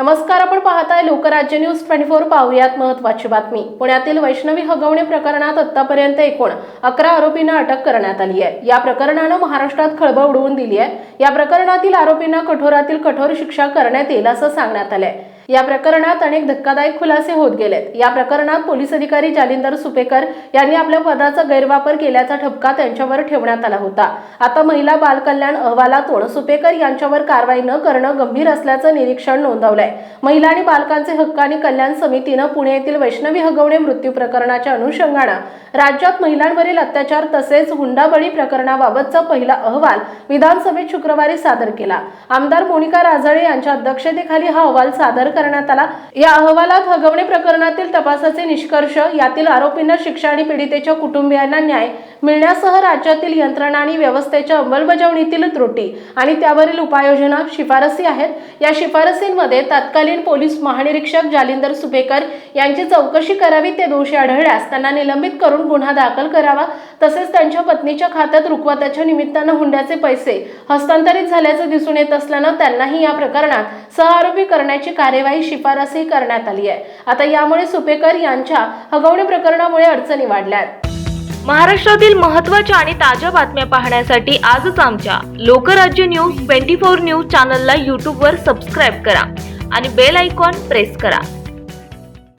नमस्कार आपण पाहताय लोकराज्य न्यूज ट्वेंटी फोर पाहुयात महत्वाची बातमी. पुण्यातील वैष्णवी हगवणे प्रकरणात आतापर्यंत एकूण अकरा आरोपींना अटक करण्यात आली आहे. या प्रकरणानं महाराष्ट्रात खळबळ उडवून दिली आहे. या प्रकरणातील आरोपींना कठोरातील कठोर शिक्षा करण्यात येईल असं सांगण्यात आलंय. या प्रकरणात अनेक धक्कादायक खुलासे होत गेलेत. या प्रकरणात पोलीस अधिकारी जालिंदर सुपेकर यांनी आपल्या पदाचा गैरवापर केल्याचा ठपका त्यांच्यावर ठेवण्यात आला होता. आता महिला बालकल्याण अहवालातून सुपेकर यांच्यावर कारवाई न करणं गंभीर असल्याचं निरीक्षण नोंदवलंय. महिला आणि बालकांचे हक्क आणि कल्याण समितीनं पुणे येथील वैष्णवी हगवणे मृत्यू प्रकरणाच्या अनुषंगानं राज्यात महिलांवरील अत्याचार तसेच हुंडाबळी प्रकरणाबाबतचा पहिला अहवाल विधानसभेत शुक्रवारी सादर केला. आमदार मोनिका राजळे यांच्या अध्यक्षतेखाली हा अहवाल सादर करण्यात आला. या अहवालात हगवणे प्रकरणातील तपासाचे निष्कर्ष यातील आरोपींना शिक्षा आणि पीडितेच्या कुटुंबियांना न्याय मिळण्यासह राज्यातील यंत्रणा आणि व्यवस्थेच्या अंमलबजावणीतील त्रुटी आणि त्यावरील उपाययोजना शिफारसी आहेत. या शिफारसींमध्ये तत्कालीन पोलीस महानिरीक्षक जालिंदर सुपेकर यांची चौकशी करावी ते दोषी आढळल्यास त्यांना निलंबित करून गुन्हा दाखल करावा. तसेच त्यांच्या पत्नीच्या खात्यात रुखवताच्या निमित्तानं हुंड्याचे पैसे हस्तांतरित झाल्याचं दिसून येत असल्यानं त्यांनाही या प्रकरणात सहआरोपी करण्याची कार्यवाही शिफारसही करण्यात आली आहे. आता यामुळे सुपेकर यांच्या हगवणी प्रकरणामुळे अडचणी वाढल्या आहेत महाराष्ट्रातील महत्त्वाच्या आणि ताज्या बातम्या पाहण्यासाठी आजच आमच्या Lokrajya news twenty four news चॅनलला यूट्यूबवर सबस्क्राईब करा आणि बेल आयकॉन प्रेस करा.